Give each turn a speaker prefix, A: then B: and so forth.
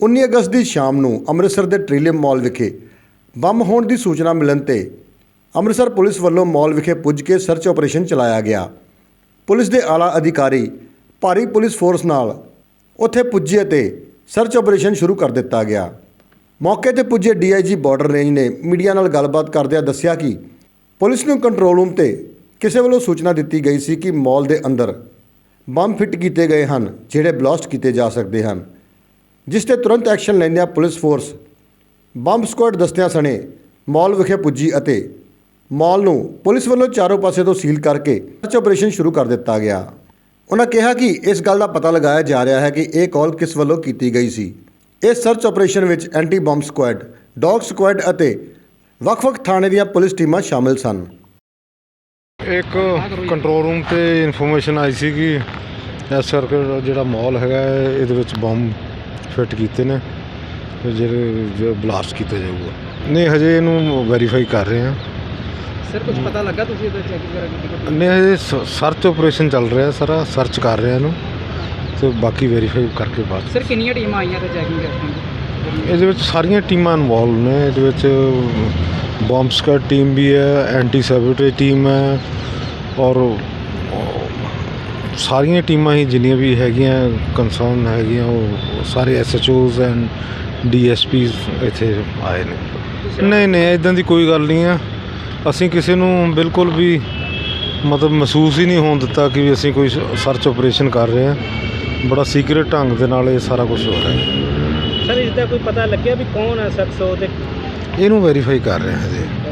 A: 19 ਅਗਸਤ ਦੀ ਸ਼ਾਮ ਨੂੰ ਅੰਮ੍ਰਿਤਸਰ ਦੇ ਟ੍ਰਿਲੀਅਮ ਮਾਲ ਵਿਖੇ ਬੰਬ ਹੋਣ ਦੀ ਸੂਚਨਾ ਮਿਲਣ ਤੇ ਅੰਮ੍ਰਿਤਸਰ ਪੁਲਿਸ ਵੱਲੋਂ ਮਾਲ ਵਿਖੇ ਪੁੱਜ ਕੇ ਸਰਚ ਆਪਰੇਸ਼ਨ ਚਲਾਇਆ ਗਿਆ। ਪੁਲਿਸ ਦੇ ਆਲਾ ਅਧਿਕਾਰੀ ਭਾਰੀ ਪੁਲਿਸ ਫੋਰਸ ਨਾਲ ਉੱਥੇ ਪੁੱਜੇ ਅਤੇ ਸਰਚ ਆਪਰੇਸ਼ਨ ਸ਼ੁਰੂ ਕਰ ਦਿੱਤਾ ਗਿਆ। ਮੌਕੇ ਤੇ ਪੁੱਜੇ ਡੀਆਈਜੀ ਬਾਰਡਰ ਰੇਂਜ ਨੇ ਮੀਡੀਆ ਨਾਲ ਗੱਲਬਾਤ ਕਰਦਿਆਂ ਦੱਸਿਆ ਕਿ ਪੁਲਿਸ ਨੂੰ ਕੰਟਰੋਲ ਰੂਮ ਤੇ ਕਿਸੇ ਵੱਲੋਂ ਸੂਚਨਾ ਦਿੱਤੀ ਗਈ ਸੀ ਕਿ ਮਾਲ ਦੇ ਅੰਦਰ ਬੰਬ ਫਿੱਟ ਕੀਤੇ ਗਏ ਹਨ, ਜਿਹੜੇ ਬਲਾਸਟ ਕੀਤੇ ਜਾ ਸਕਦੇ ਹਨ। ਜਿਸ ਤੇ ਤੁਰੰਤ ਐਕਸ਼ਨ ਲੈਂਦਿਆਂ ਪੁਲਿਸ ਫੋਰਸ ਬੰਬ ਸਕੁਐਡ ਦਸਤਿਆਂ ਸਣੇ ਮਾਲ ਵਿਖੇ ਪੁੱਜੀ ਅਤੇ ਮਾਲ ਨੂੰ ਪੁਲਿਸ ਵੱਲੋਂ ਚਾਰੋਂ ਪਾਸੇ ਤੋਂ ਸੀਲ ਕਰਕੇ ਸਰਚ ਆਪਰੇਸ਼ਨ ਸ਼ੁਰੂ ਕਰ ਦਿੱਤਾ ਗਿਆ। ਉਹਨਾਂ ਕਿਹਾ ਕਿ ਇਸ ਗੱਲ ਦਾ ਪਤਾ ਲਗਾਇਆ ਜਾ ਰਿਹਾ ਹੈ ਕਿ ਇਹ ਕਾਲ ਕਿਸ ਵੱਲੋਂ ਕੀਤੀ ਗਈ ਸੀ। ਇਸ ਸਰਚ ਆਪਰੇਸ਼ਨ ਵਿੱਚ anti bomb squad, dog squad ਅਤੇ ਵੱਖ-ਵੱਖ ਥਾਣੇ ਦੀਆਂ ਪੁਲਿਸ ਟੀਮਾਂ ਸ਼ਾਮਲ ਸਨ।
B: ਇੱਕ ਕੰਟਰੋਲ ਰੂਮ ਤੇ ਇਨਫੋਰਮੇਸ਼ਨ ਆਈ ਸੀ ਕਿ ਇਸ ਸਰਕਲ ਜਿਹੜਾ ਮਾਲ ਹੈਗਾ ਇਹਦੇ ਵਿੱਚ ਬੰਬ ਫਿੱਟ ਕੀਤੇ ਨੇ ਤੇ ਜਿਹੜੇ ਜੋ ਬਲਾਸਟ ਕੀਤਾ ਜਾਊਗਾ। ਨਹੀਂ ਹਜੇ ਇਹਨੂੰ ਵੈਰੀਫਾਈ ਕਰ ਰਹੇ ਹਾਂ।
C: ਸਰ ਕੁਝ ਪਤਾ ਲੱਗਾ ਤੁਸੀਂ ਇਹਦਾ ਚੈਕਿੰਗ ਵਗੈਰਾ ਕੀਤੀ?
B: ਨਹੀਂ ਹਜੇ ਸਰਚ ਆਪਰੇਸ਼ਨ ਚੱਲ ਰਿਹਾ ਸਾਰਾ ਸਰਚ ਕਰ ਰਹੇ ਹਾਂ ਇਹਨੂੰ ਤੇ ਬਾਕੀ ਵੈਰੀਫਾਈ ਕਰਕੇ ਬਾਅਦ
C: ਸਰ ਕਿੰਨੀਆਂ ਟੀਮਾਂ ਆਈਆਂ ਤੇ ਚੈਕਿੰਗ ਕਰਨ
B: ਇਹਦੇ ਵਿੱਚ ਸਾਰੀਆਂ ਟੀਮਾਂ ਇਨਵੋਲਵ ਨੇ ਇਹਦੇ ਵਿੱਚ ਬੰਬ ਸਕਰ ਟੀਮ ਵੀ ਹੈ ਐਂਟੀ ਸੈਬੋਟੇਜ ਟੀਮ ਹੈ ਔਰ ਸਾਰੀਆਂ ਟੀਮਾਂ ਹੀ ਜਿੰਨੀਆਂ ਵੀ ਹੈਗੀਆਂ ਕੰਸਰਨ ਹੈਗੀਆਂ ਉਹ ਸਾਰੇ ਐਸਐਚਓਜ਼ ਐਂਡ ਡੀਐਸਪੀਸ ਇੱਥੇ ਆਏ ਨੇ। ਨਹੀਂ ਨਹੀਂ ਇਦਾਂ ਦੀ ਕੋਈ ਗੱਲ ਨਹੀਂ ਆ। ਅਸੀਂ ਕਿਸੇ ਨੂੰ ਬਿਲਕੁਲ ਵੀ ਮਤਲਬ ਮਹਿਸੂਸ ਹੀ ਨਹੀਂ ਹੋਣ ਦਿੱਤਾ ਕਿ ਵੀ ਅਸੀਂ ਕੋਈ ਸਰਚ ਆਪਰੇਸ਼ਨ ਕਰ ਰਹੇ ਹਾਂ ਬੜਾ ਸੀਕ੍ਰੀਟ ਢੰਗ ਦੇ ਨਾਲ ਇਹ ਸਾਰਾ ਕੁਝ ਹੋ ਰਿਹਾ ਹੈ।
C: ਸਰ ਇਸ ਦਾ ਕੋਈ ਪਤਾ ਲੱਗਿਆ ਵੀ ਕੌਣ ਹੈ ਸ਼ਖਸ ਉਹ ਤੇ?
B: ਇਹਨੂੰ ਵੈਰੀਫਾਈ ਕਰ ਰਹੇ ਹਾਂ ਜੀ।